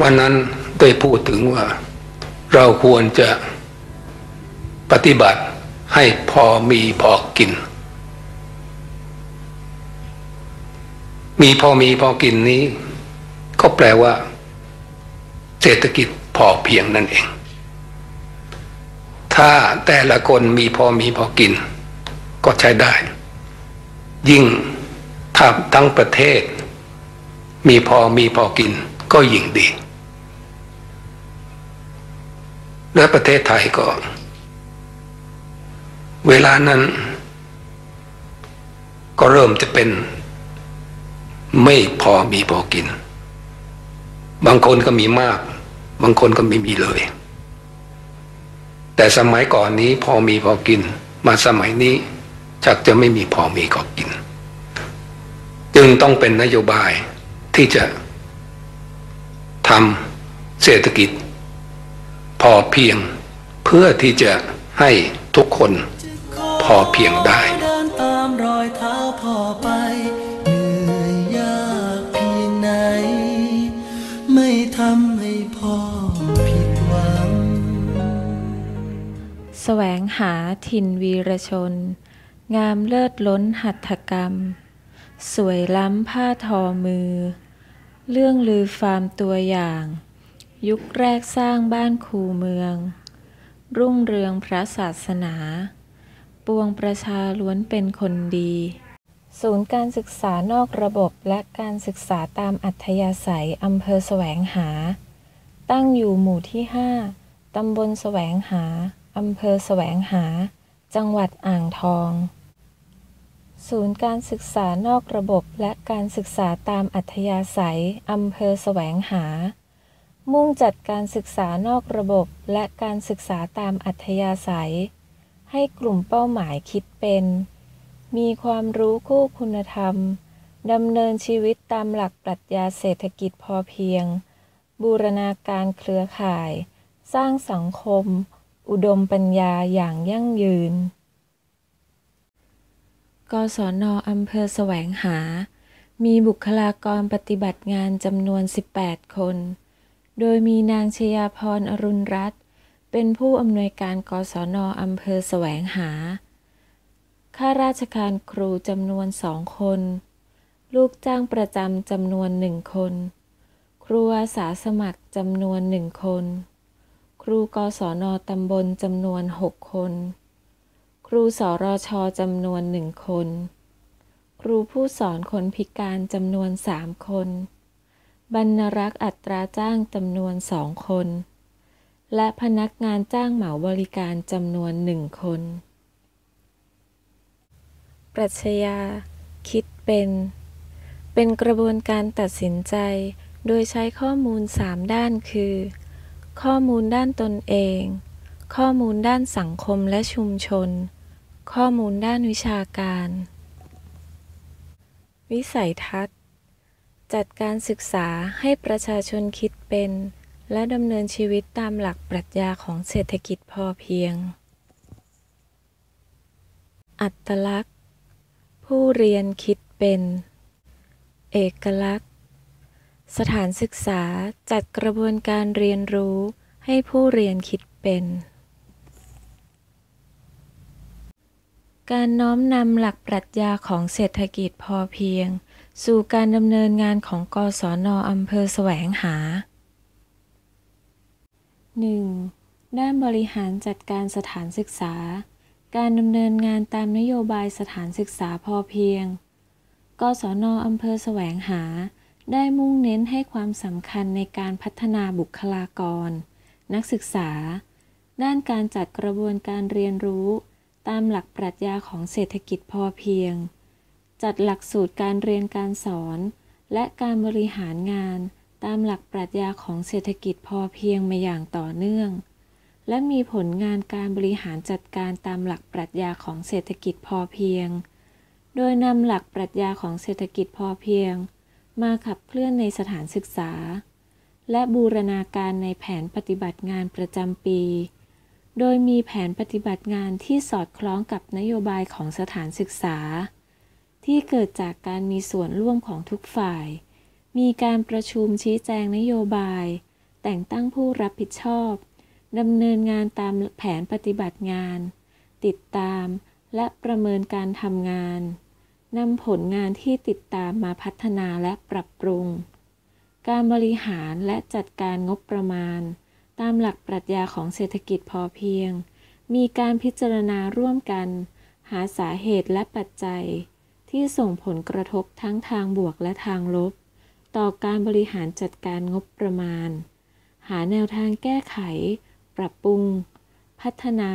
วันนั้นได้พูดถึงว่า เราควรจะปฏิบัติให้พอมีพอกิน มีพอมีพอกินนี้ ก็แปลว่า เศรษฐกิจพอเพียงนั่นเอง ถ้าแต่ละคนมีพอมีพอกิน ก็ใช้ได้ ยิ่งถ้าทั้งประเทศ มีพอมีพอกิน ก็ยิ่งดี และประเทศไทยก็ เวลานั้น ก็เริ่มจะเป็น ไม่พอมีพอกิน บางคนก็มีมาก บางคนก็ไม่มีเลย แต่สมัยก่อนนี้พอมีพอกิน มาสมัยนี้ชักจะไม่มีพอมีก็กิน จึงต้องเป็นนโยบายที่จะทำเศรษฐกิจ อเพียง เพื่อที่จะให้ทุกคนพอเพียงได้เดินตามรอยเท้าพ่อไปเหนื่อยยากเพียงไหนไม่ทำให้พ่อผิดหวัง แสวงหาถิ่นวีรชน งามเลิศล้นหัตถกรรม สวยล้ำผ้าทอมือ เรื่องลือฟาร์มตัวอย่าง ยุคแรกสร้างบ้านคูเมือง รุ่งเรืองพระศาสนา ปวงประชาล้วนเป็นคนดี ศูนย์การศึกษานอกระบบและการศึกษาตามอัธยาศัยอำเภอแสวงหา ตั้งอยู่หมู่ที่ 5 ตำบลแสวงหา อำเภอแสวงหา จังหวัดอ่างทอง ศูนย์การศึกษานอกระบบและการศึกษาตามอัธยาศัยอำเภอแสวงหา มุ่งจัดการศึกษานอกระบบและการศึกษาตามอัธยาศัย ให้กลุ่มเป้าหมายคิดเป็น มีความรู้คู่คุณธรรมดำเนินชีวิตตามหลักปรัชญาเศรษฐกิจพอเพียง บูรณาการเครือข่าย สร้างสังคม อุดมปัญญาอย่างยั่งยืน กศนอำเภอแสวงหา มีบุคลากรปฏิบัติงานจำนวน 18 คน โดยมีนางชยาพรอรุณรัตน์เป็นผู้อำนวยการกศนอำเภอแสวงหา ข้าราชการครูจำนวนสองคน ลูกจ้างประจำจำนวนหนึ่งคน ครูอาสาสมัครจำนวนหนึ่งคน ครูกศนตำบลจำนวนหกคน ครูสรชจำนวนหนึ่งคน ครูผู้สอนคนพิการจำนวนสามคน บรรณรักษ์อัตราจ้างจำนวนสองคน และพนักงานจ้างเหมาบริการจำนวนหนึ่งคน ปรัชญาคิดเป็น เป็นกระบวนการตัดสินใจ โดยใช้ข้อมูล3ด้านคือ ข้อมูลด้านตนเอง ข้อมูลด้านสังคมและชุมชน ข้อมูลด้านวิชาการ วิสัยทัศน์ จัดการศึกษาให้ประชาชนคิดเป็น และดำเนินชีวิตตามหลักปรัชญาของเศรษฐกิจพอเพียง อัตลักษณ์ ผู้เรียนคิดเป็น เอกลักษณ์ สถานศึกษาจัดกระบวนการเรียนรู้ให้ผู้เรียนคิดเป็น การน้อมนำหลักปรัชญาของเศรษฐกิจพอเพียง สู่การดำเนินงานของกศนอำเภอแสวงหา 1. ด้านบริหารจัดการสถานศึกษา การดำเนินงานตามนโยบายสถานศึกษาพอเพียง กศนอำเภอแสวงหา ได้มุ่งเน้นให้ความสำคัญในการพัฒนาบุคลากร นักศึกษา ด้านการจัดกระบวนการเรียนรู้ ตามหลักปรัชญาของเศรษฐกิจพอเพียง จัดหลักสูตรการเรียนการสอน และการบริหารงานตามหลักปรัชญาของเศรษฐกิจพอเพียงมาอย่างต่อเนื่อง และมีผลงานการบริหารจัดการตามหลักปรัชญาของเศรษฐกิจพอเพียง โดยนำหลักปรัชญาของเศรษฐกิจพอเพียง มาขับเคลื่อนในสถานศึกษา และบูรณาการในแผนปฏิบัติงานประจำปี โดยมีแผนปฏิบัติงานที่สอดคล้องกับนโยบายของสถานศึกษา ที่เกิดจากการมีส่วนร่วมของทุกฝ่าย มีการประชุมชี้แจงนโยบาย แต่งตั้งผู้รับผิดชอบดำเนินงานตามแผนปฏิบัติงาน ติดตามและประเมินการทำงานนำผลงานที่ติดตามมาพัฒนาและปรับปรุง การบริหารและจัดการงบประมาณ ตามหลักปรัชญาของเศรษฐกิจพอเพียง มีการพิจารณาร่วมกัน หาสาเหตุและปัจจัย ที่ส่งผลกระทบทั้งทางบวกและทางลบ ต่อการบริหารจัดการงบประมาณ หาแนวทางแก้ไข ปรับปรุง พัฒนา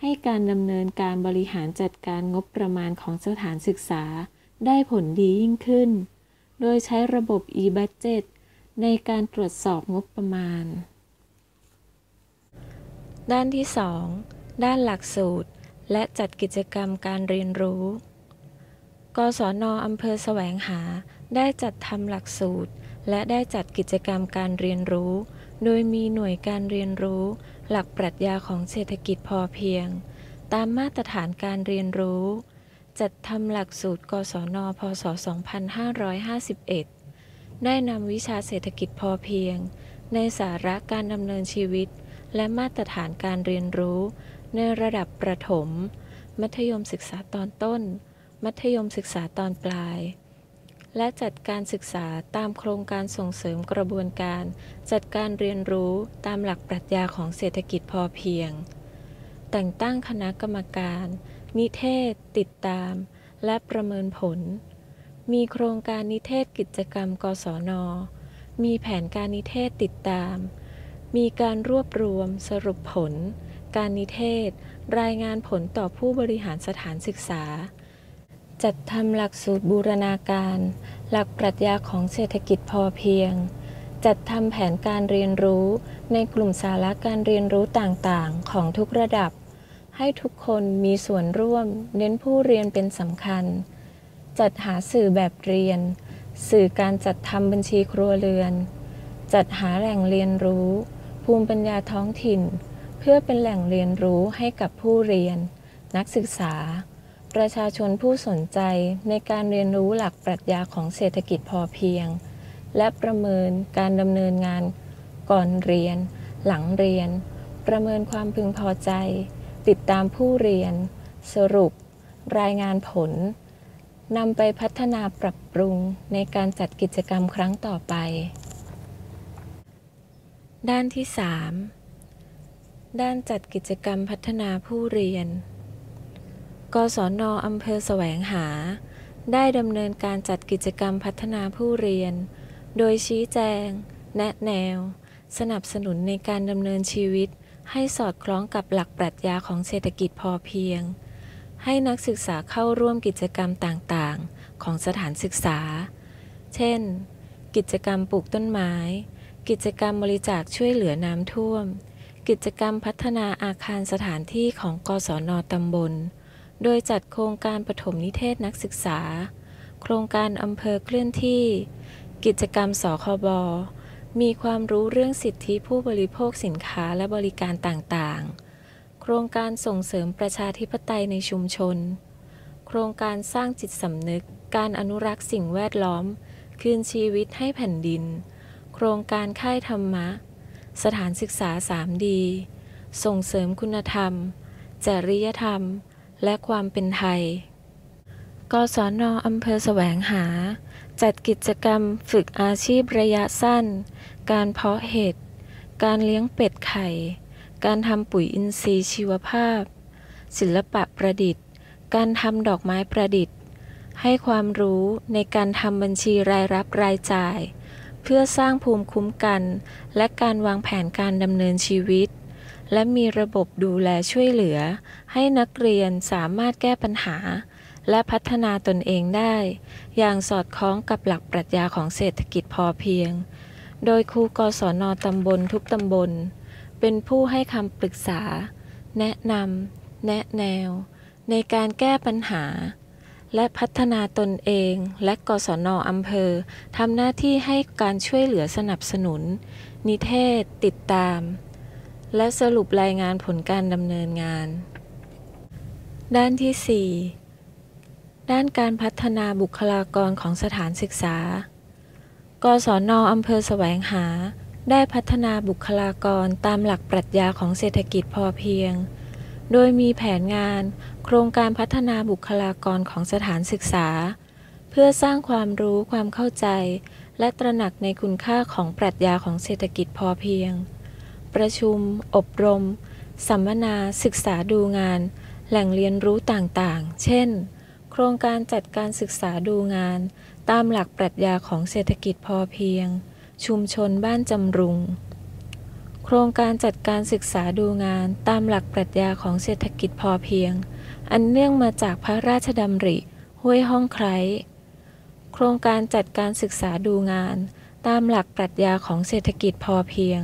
ให้การดำเนินการบริหารจัดการงบประมาณของสถานศึกษา ได้ผลดียิ่งขึ้น โดยใช้ระบบ e-budget ในการตรวจสอบงบประมาณ ด้านที่ 2 ด้านหลักสูตร และจัดกิจกรรมการเรียนรู้ กศนอำเภอแสวงหา ได้จัดทำหลักสูตร และได้จัดกิจกรรมการเรียนรู้ โดยมีหน่วยการเรียนรู้ หลักปรัชญาของเศรษฐกิจพอเพียง ตามมาตรฐานการเรียนรู้ จัดทำหลักสูตร กศน พศ 2551 ได้นำวิชาเศรษฐกิจพอเพียง ในสาระการดำเนินชีวิต และมาตรฐานการเรียนรู้ ในระดับประถม มัธยมศึกษาตอนต้น มัธยมศึกษาตอนปลาย และจัดการศึกษาตามโครงการส่งเสริมกระบวนการ จัดการเรียนรู้ตามหลักปรัชญาของเศรษฐกิจพอเพียง แต่งตั้งคณะกรรมการ นิเทศ ติดตาม และประเมินผล มีโครงการนิเทศกิจกรรม กศน มีแผนการนิเทศติดตาม มีการรวบรวมสรุปผล การนิเทศ รายงานผลต่อผู้บริหารสถานศึกษา จัดทำหลักสูตรบูรณาการ หลักปรัชญาของเศรษฐกิจพอเพียง จัดทำแผนการเรียนรู้ในกลุ่มสาระการเรียนรู้ต่างๆ ของทุกระดับ ให้ทุกคนมีส่วนร่วม เน้นผู้เรียนเป็นสำคัญ จัดหาสื่อแบบเรียน สื่อการจัดทำบัญชีครัวเรือน จัดหาแหล่งเรียนรู้ ภูมิปัญญาท้องถิ่น เพื่อเป็นแหล่งเรียนรู้ให้กับผู้เรียน นักศึกษา ประชาชนผู้สนใจในการเรียนรู้หลักปรัชญาของเศรษฐกิจพอเพียง และประเมินการดำเนินงานก่อนเรียน หลังเรียน ประเมินความพึงพอใจ ติดตามผู้เรียน สรุป รายงานผลนำไปพัฒนาปรับปรุงในการจัดกิจกรรมครั้งต่อไป ด้านที่ 3 ด้านจัดกิจกรรมพัฒนาผู้เรียน กศนอำเภอแสวงหา ได้ดำเนินการจัดกิจกรรมพัฒนาผู้เรียน โดยชี้แจง แนะแนว สนับสนุนในการดำเนินชีวิต ให้สอดคล้องกับหลักปรัชญาของเศรษฐกิจพอเพียง ให้นักศึกษาเข้าร่วมกิจกรรมต่างๆ ของสถานศึกษา เช่น กิจกรรมปลูกต้นไม้ กิจกรรมบริจาคช่วยเหลือน้ำท่วม กิจกรรมพัฒนาอาคารสถานที่ของกศนตำบล โดยจัดโครงการปฐมนิเทศนักศึกษา โครงการอำเภอเคลื่อนที่ กิจกรรมสคบ มีความรู้เรื่องสิทธิผู้บริโภคสินค้าและบริการต่างๆ โครงการส่งเสริมประชาธิปไตยในชุมชน โครงการสร้างจิตสำนึก การอนุรักษ์สิ่งแวดล้อม คืนชีวิตให้แผ่นดิน โครงการค่ายธรรมะ สถานศึกษา 3D ส่งเสริมคุณธรรม จริยธรรม และความเป็นไทย กศนอำเภอแสวงหา จัดกิจกรรมฝึกอาชีพระยะสั้น การเพาะเห็ด การเลี้ยงเป็ดไข่ การทำปุ๋ยอินทรีย์ชีวภาพ ศิลปะประดิษฐ์ การทำดอกไม้ประดิษฐ์ ให้ความรู้ในการทำบัญชีรายรับรายจ่าย เพื่อสร้างภูมิคุ้มกัน และการวางแผนการดำเนินชีวิต และมีระบบดูแลช่วยเหลือ ให้นักเรียนสามารถแก้ปัญหา และพัฒนาตนเองได้ อย่างสอดคล้องกับหลักปรัชญาของเศรษฐกิจพอเพียง โดยครูกศนตำบลทุกตำบล เป็นผู้ให้คำปรึกษา แนะนำแนะแนว ในการแก้ปัญหา และพัฒนาตนเอง และกศนอำเภอทำหน้าที่ให้การช่วยเหลือสนับสนุน นิเทศ ติดตาม และสรุปรายงานผลการดำเนินงาน ด้านที่ 4 ด้านการพัฒนาบุคลากรของสถานศึกษา กศนอำเภอแสวงหา ได้พัฒนาบุคลากรตามหลักปรัชญาของเศรษฐกิจพอเพียง โดยมีแผนงาน โครงการพัฒนาบุคลากรของสถานศึกษา เพื่อสร้างความรู้ความเข้าใจ และตระหนักในคุณค่าของปรัชญาของเศรษฐกิจพอเพียง ประชุม อบรม สัมมนา ศึกษาดูงาน แหล่งเรียนรู้ต่างๆ เช่น โครงการจัดการศึกษาดูงาน ตามหลักปรัชญาของเศรษฐกิจพอเพียง ชุมชนบ้านจำรุง โครงการจัดการศึกษาดูงาน ตามหลักปรัชญาของเศรษฐกิจพอเพียง อันเนื่องมาจากพระราชดำริ ห้วยห้องไคร้โครงการจัดการศึกษาดูงาน ตามหลักปรัชญาของเศรษฐกิจพอเพียง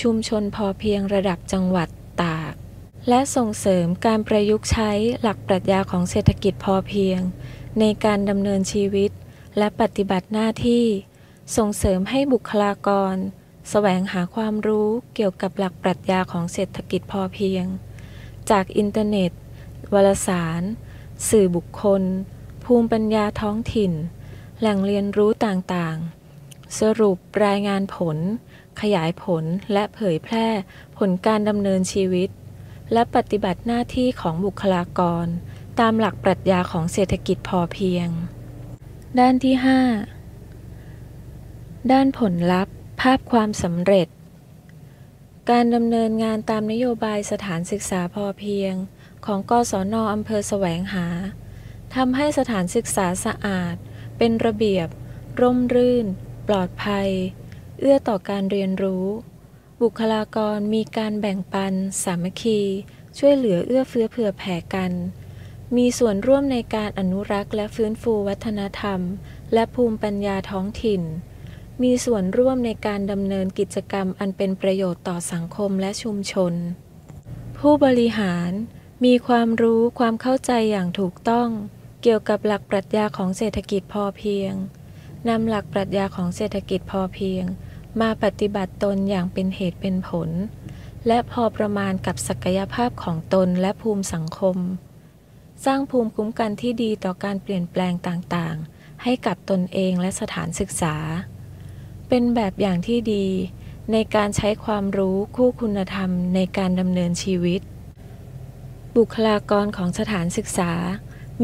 ชุมชนพอเพียงระดับจังหวัดตาก และส่งเสริมการประยุกต์ใช้หลักปรัชญาของเศรษฐกิจพอเพียง ในการดำเนินชีวิตและปฏิบัติหน้าที่ ส่งเสริมให้บุคลากร แสวงหาความรู้เกี่ยวกับหลักปรัชญาของเศรษฐกิจพอเพียง จากอินเทอร์เน็ต วารสาร สื่อบุคคล ภูมิปัญญาท้องถิ่น แหล่งเรียนรู้ต่างๆ สรุปรายงานผล ขยายผลและเผยแพร่ผลการดำเนินชีวิต และปฏิบัติหน้าที่ของบุคลากร ตามหลักปรัชญาของเศรษฐกิจพอเพียง ด้านที่ 5 ด้านผลลัพธ์ ภาพความสำเร็จ การดำเนินงานตามนโยบายสถานศึกษาพอเพียง ของกศนอำเภอแสวงหาทำให้สถานศึกษาสะอาด เป็นระเบียบ ร่มรื่น ปลอดภัย เอื้อต่อการเรียนรู้ บุคลากรมีการแบ่งปัน สามัคคี ช่วยเหลือเอื้อเฟื้อเผื่อแผ่กัน มีส่วนร่วมในการอนุรักษ์และฟื้นฟูวัฒนธรรม และภูมิปัญญาท้องถิ่น มีส่วนร่วมในการดำเนินกิจกรรมอันเป็นประโยชน์ต่อสังคมและชุมชน ผู้บริหารมีความรู้ความเข้าใจอย่างถูกต้อง เกี่ยวกับหลักปรัชญาของเศรษฐกิจพอเพียงนำหลักปรัชญาของเศรษฐกิจพอเพียง มาปฏิบัติตนอย่างเป็นเหตุเป็นผล และพอประมาณกับศักยภาพของตนและภูมิสังคม สร้างภูมิคุ้มกันที่ดีต่อการเปลี่ยนแปลงต่างๆ ให้กับตนเองและสถานศึกษา เป็นแบบอย่างที่ดีในการใช้ความรู้คู่คุณธรรมในการดำเนินชีวิต บุคลากรของสถานศึกษา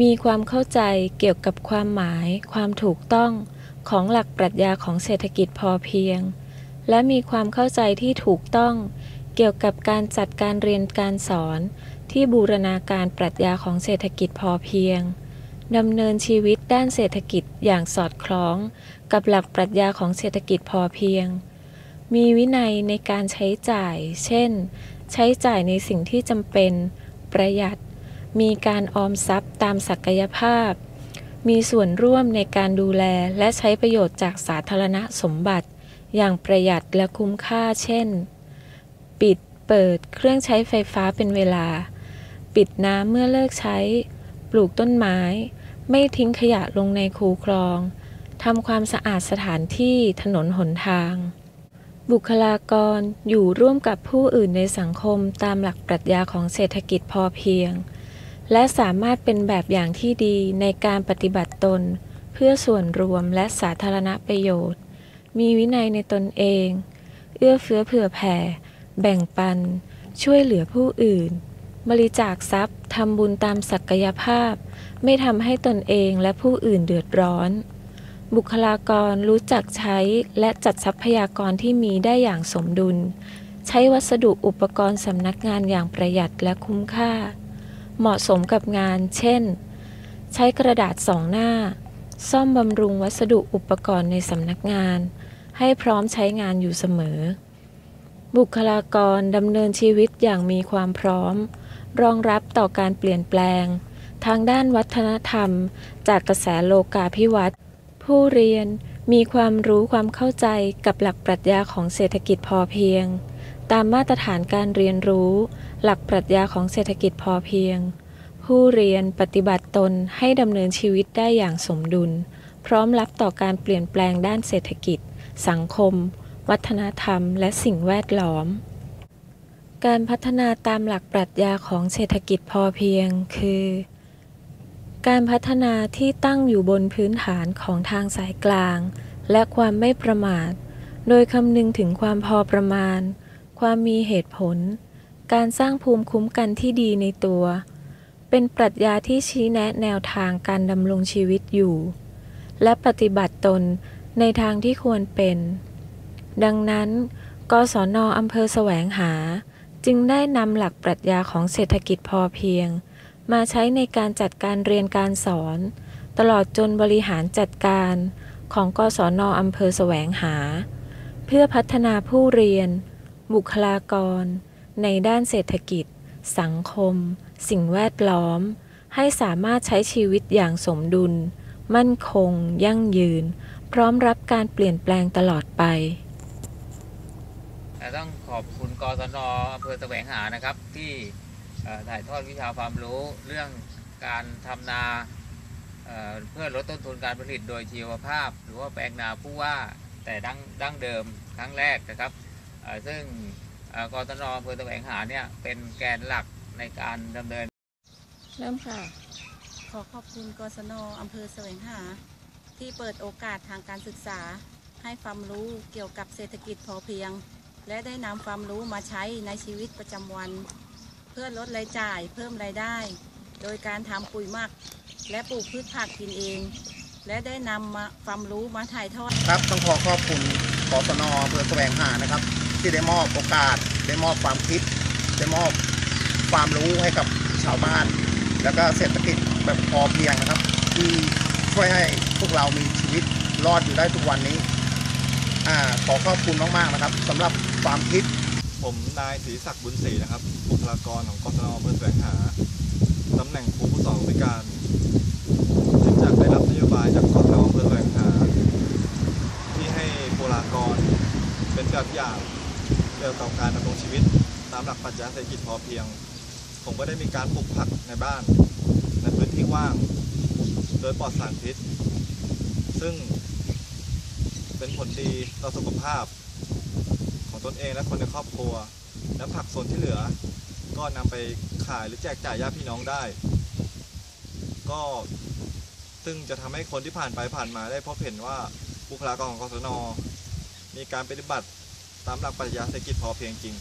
มีความเข้าใจเกี่ยวกับความหมาย ความถูกต้องของหลักปรัชญาของเศรษฐกิจพอเพียง และมีความเข้าใจที่ถูกต้อง เกี่ยวกับการจัดการเรียนการสอน ที่บูรณาการปรัชญาของเศรษฐกิจพอเพียงดำเนินชีวิตด้านเศรษฐกิจอย่างสอดคล้อง กับหลักปรัชญาของเศรษฐกิจพอเพียง มีวินัยในการใช้จ่าย เช่น ใช้จ่ายในสิ่งที่จำเป็น ประหยัด มีการออมทรัพย์ตามศักยภาพ มีส่วนร่วมในการดูแลและใช้ประโยชน์จากสาธารณสมบัติ อย่างประหยัดและคุ้มค่า เช่น ปิดเปิดเครื่องใช้ไฟฟ้าเป็นเวลา ปิดน้ำเมื่อเลิกใช้ ปลูกต้นไม้ ไม่ทิ้งขยะลงในคูคลองทำความสะอาดสถานที่ถนนหนทาง บุคลากรอยู่ร่วมกับผู้อื่นในสังคมตามหลักปรัชญาของเศรษฐกิจพอเพียง และสามารถเป็นแบบอย่างที่ดีในการปฏิบัติตน เพื่อส่วนรวมและสาธารณประโยชน์ มีวินัยในตนเอง เอื้อเฟื้อเผื่อแผ่ แบ่งปัน ช่วยเหลือผู้อื่น บริจาคทรัพย์ทำบุญตามศักยภาพ ไม่ทำให้ตนเองและผู้อื่นเดือดร้อน บุคลากรรู้จักใช้และจัดทรัพยากรที่มีได้อย่างสมดุล ใช้วัสดุอุปกรณ์สำนักงานอย่างประหยัดและคุ้มค่า เหมาะสมกับงาน เช่น ใช้กระดาษสองหน้า ซ่อมบำรุงวัสดุอุปกรณ์ในสำนักงาน ให้พร้อมใช้งานอยู่เสมอ บุคลากรดำเนินชีวิตอย่างมีความพร้อม รองรับต่อการเปลี่ยนแปลง ทางด้านวัฒนธรรม จากกระแสโลกาภิวัตน์ผู้เรียนมีความรู้ความเข้าใจกับหลักปรัชญาของเศรษฐกิจพอเพียง ตามมาตรฐานการเรียนรู้ หลักปรัชญาของเศรษฐกิจพอเพียง ผู้เรียนปฏิบัติตนให้ดำเนินชีวิตได้อย่างสมดุล พร้อมรับต่อการเปลี่ยนแปลงด้านเศรษฐกิจ สังคม วัฒนธรรม และสิ่งแวดล้อม การพัฒนาตามหลักปรัชญาของเศรษฐกิจพอเพียงคือ การพัฒนาที่ตั้งอยู่บนพื้นฐานของทางสายกลาง และความไม่ประมาท โดยคำนึงถึงความพอประมาณ ความมีเหตุผล การสร้างภูมิคุ้มกันที่ดีในตัว เป็นปรัชญาที่ชี้แนะแนวทางการดำรงชีวิตอยู่และปฏิบัติตน ในทางที่ควรเป็น ดังนั้น กศนอำเภอแสวงหา จึงได้นำหลักปรัชญาของเศรษฐกิจพอเพียง มาใช้ในการจัดการเรียนการสอน ตลอดจนบริหารจัดการของกศนอำเภอแสวงหา เพื่อพัฒนาผู้เรียน บุคลากร ในด้านเศรษฐกิจ สังคม สิ่งแวดล้อม ให้สามารถใช้ชีวิตอย่างสมดุล มั่นคง ยั่งยืน พร้อมรับการเปลี่ยนแปลงตลอดไป ต้องขอบคุณกศนอำเภอแสวงหานะครับ ที่เอ่อถ่ายทอดวิชาความรู้เรื่องการทำนาเอ่อเพื่อลดต้นทุนการผลิตโดยชีวภาพ หรือว่าแปลงนาผู้ว่าแต่ดั้งดั้งเดิมครั้งแรกนะครับเอ่อซึ่งเอ่อกศนอำเภอแสวงหาเนี่ยเป็นแกนหลักในการดำเนิน เริ่มค่ะ ขอขอบคุณกศนอำเภอแสวงหา ที่เปิดโอกาสทางการศึกษา ให้ความรู้เกี่ยวกับเศรษฐกิจพอเพียง และได้นำความรู้มาใช้ในชีวิตประจำวัน เพื่อลดรายจ่ายเพิ่มรายได้ โดยการทำปุ๋ยหมัก และปลูกพืชผักกินเอง และได้นำมาความรู้มาถ่ายทอด ครับต้องขอขอบคุณกศนอำเภอแสวงหานะครับ ที่ได้มอบโอกาส ได้มอบความคิด ได้มอบความรู้ให้กับชาวบ้าน แล้วก็เศรษฐกิจแบบพอเพียงนะครับ ที่ ช่วยให้พวกเรามีชีวิตรอดอยู่ได้ทุกวันนี้อขอขอบคุณมากๆนะครับสำหรับความคิด ผมนายศรีศักดิ์บุญศรีนะครับบุคลากรของกศนอำเภอแสวงหาตำแหน่งครูผู้สอนบริการเนื่องจากได้รับนโยบายจากกศนอำเภอแสวงหา ที่ให้บุคลากรเป็นแบบอย่างเกี่ยวกับการดำรงชีวิตตามหลักปรัชญาเศรษฐกิจพอเพียง ผมก็ได้มีการปลูกผักในบ้าน ในพื้นที่ว่าง โดยปลอดสารพิษ ซึ่งเป็นผลดีต่อสุขภาพ ของตนเองและคนในครอบครัว และผักส่วนที่เหลือ ก็นำไปขายหรือแจกจ่ายญาติพี่น้องได้ ก็ซึ่งจะทำให้คนที่ผ่านไปผ่านมาได้พบเห็นว่าบุคลากรของกศน มีการปฏิบัติตามหลักปรัชญาเศรษฐกิจพอเพียงจริง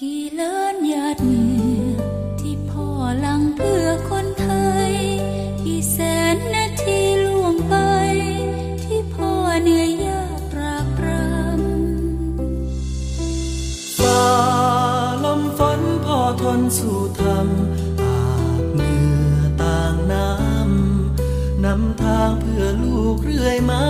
กี่ล้านหยาดเหงื่อที่พ่อลังเพื่อคนไทย แสนนาทีล่วงไป ที่พ่อเหนื่อยยากปรากตรำฝ่าลมฝนพ่อทนสู้ทำอาบเหงื่อต่างน้ำนำทางเพื่อลูกเรื่อยมา